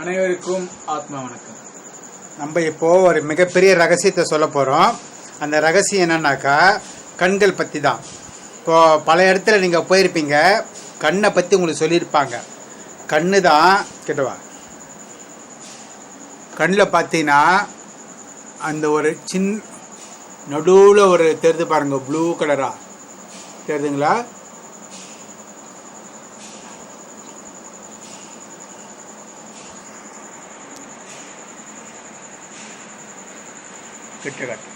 அனைவருக்கும் ஆத்மா வணக்கம். நம்ம இப்போ ஒரு மிகப்பெரிய ரகசியத்தை சொல்ல போகிறோம் அந்த ரகசியம் என்னன்னாக்கா கண்கள் பற்றி தான் இப்போ பல இடத்துல நீங்கள் போயிருப்பீங்க கண்ணை பற்றி உங்களுக்கு சொல்லியிருப்பாங்க. கண்ணு தான் கிட்டவா? கண்ணில் பார்த்தீங்கன்னா அந்த ஒரு சின் நடுவில் ஒரு தெரிது பாருங்கள் ப்ளூ கலராக தெரிதுங்களா? கிட்ட காட்டு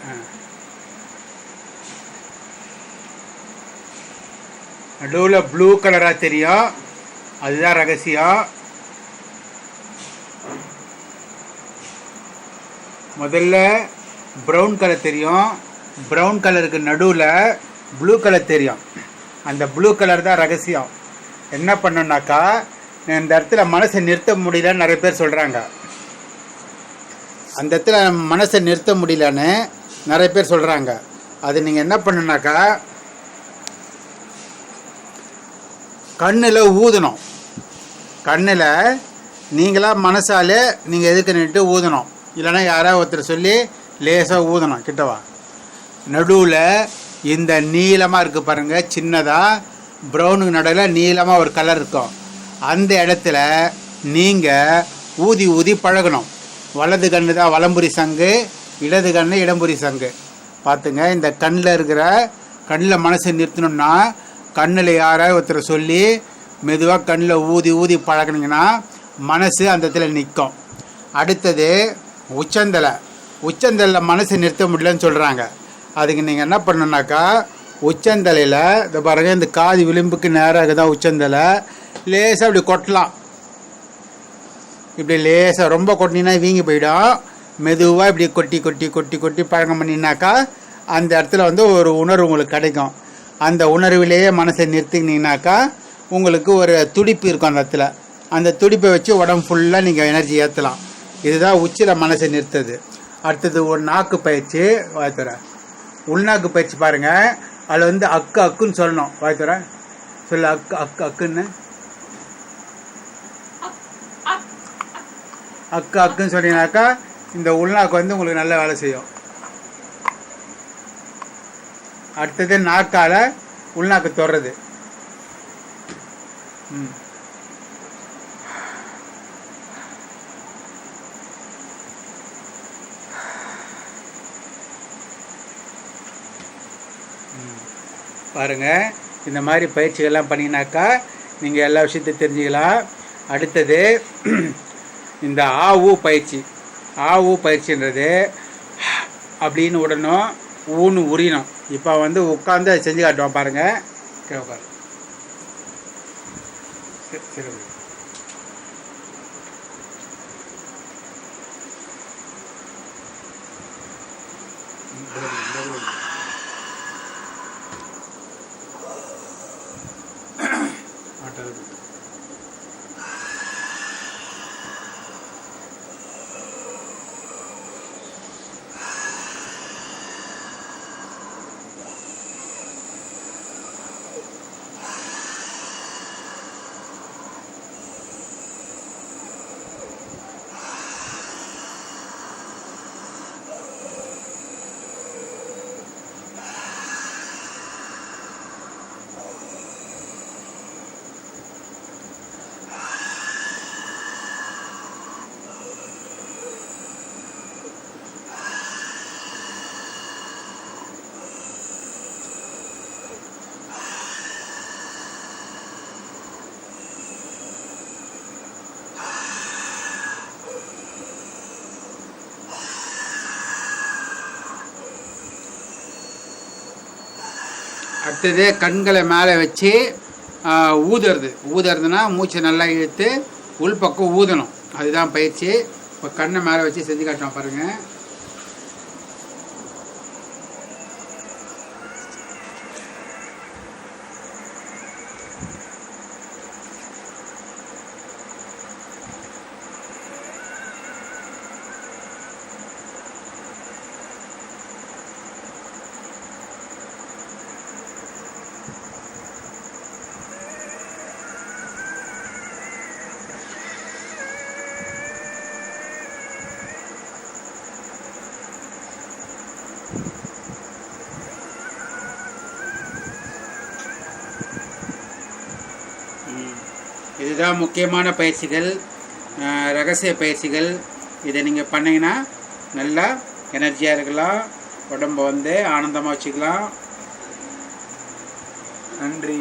நடுவில் ப்ளூ கலராக தெரியும் அதுதான் ரகசியம் முதல்ல ப்ரௌன் கலர் தெரியும். ப்ரௌன் கலருக்கு நடுவில் ப்ளூ கலர் தெரியும். அந்த ப்ளூ கலர் தான் ரகசியம். என்ன பண்ணோன்னாக்கா இந்த இடத்துல மனசை நிறுத்த முடியலன்னு நிறைய பேர் சொல்கிறாங்க அந்த இடத்துல மனசை நிறுத்த முடியலன்னு நிறைய பேர் சொல்கிறாங்க அது நீங்கள் என்ன பண்ணுனாக்கா கண்ணில் ஊதணும் கண்ணில் நீங்களாக மனசால் நீங்கள் எதுக்கு நின்று ஊதணும் இல்லைன்னா யாராவது ஒருத்தர் சொல்லி லேசாக ஊதணும் கிட்டவா. நடுவில் இந்த நீளமாக இருக்குது பாருங்கள் சின்னதாக ப்ரௌனுக்கு நடுவில் நீளமாக ஒரு கலர் இருக்கும். அந்த இடத்துல நீங்கள் ஊதி ஊதி பழகணும். வலது கண்ணு தான் வலம்புரி சங்கு இடது கண்ணு இடம்புரி சங்கு. பார்த்துங்க இந்த கண்ணில் இருக்கிற கண்ணில் மனசை நிறுத்தணும்னா கண்ணில் யாராவது ஒருத்தர் சொல்லி மெதுவாக கண்ணில் ஊதி ஊதி பழகினீங்கன்னா மனசு அந்த இடத்துல நிற்கும் அடுத்தது உச்சந்தலை. உச்சந்தலையில் மனசை நிறுத்த முடியலன்னு சொல்கிறாங்க அதுக்கு நீங்கள் என்ன பண்ணணுன்னாக்கா உச்சந்தலையில் இந்த பாருங்கள் இந்த காது விளிம்புக்கு நேராக தான் உச்சந்தலை. லேசாக அப்படி கொட்டலாம். இப்படி லேசாக ரொம்ப கொட்டினா வீங்கி போயிடும். மெதுவாக இப்படி கொட்டி கொட்டி கொட்டி கொட்டி பழக்கம் பண்ணினாக்கா அந்த இடத்துல வந்து ஒரு உணர்வு உங்களுக்கு கிடைக்கும். அந்த உணர்விலேயே மனசை நிறுத்தினீங்கனாக்கா உங்களுக்கு ஒரு துடிப்பு இருக்கும் அந்த இடத்துல. அந்த துடிப்பை வச்சு உடம்பு ஃபுல்லாக நீங்கள் எனர்ஜி ஏற்றலாம் இதுதான் உச்சியில் மனசை நிறுத்துது. அடுத்தது ஒரு நாக்கு பயிற்சி. வாய்த்துற. உள்நாக்கு பயிற்சி பாருங்கள் அதில் வந்து அக்கு அக்குன்னு சொல்லணும். வாய்த்துற. சொல்லு அக்கு அக்கு அக்குன்னு. அக்கு அக்குன்னு சொன்னீங்கன்னாக்கா இந்த உள்நாக்கு வந்து உங்களுக்கு நல்ல வேலை செய்யும். அடுத்தது நாக்கால் உள்நாக்கு தொடுறது. ம். பாருங்கள் பாருங்க இந்த மாதிரி பயிற்சிகள்லாம் பண்ணினாக்கா நீங்கள் எல்லா விஷயத்தையும் தெரிஞ்சுக்கலாம். அடுத்தது இந்த ஆவு பயிற்சி. ஆவு பயிற்சின்றது அப்படின்னு விடணும் ஊன்னு உரியணும். இப்போ வந்து உட்காந்து அதை செஞ்சு காட்டுவோம் பாருங்கள் கீழே உட்காரு சரி, சரி அடுத்தது கண்களை மேலே வச்சு ஊதுறது. ஊதுறதுனா மூச்சை நல்லா இழுத்து உள்பக்கம் ஊதணும். அதுதான் பயிற்சி. இப்போ கண்ணை மேலே வச்சு செஞ்சு காட்டணும் பாருங்கள் இதுதான் முக்கியமான பயிற்சிகள் ரகசிய பயிற்சிகள். இதை நீங்கள் பண்ணிங்கன்னா நல்லா எனர்ஜியாக இருக்கலாம் உடம்ப வந்து ஆனந்தமாக வச்சுக்கலாம். நன்றி.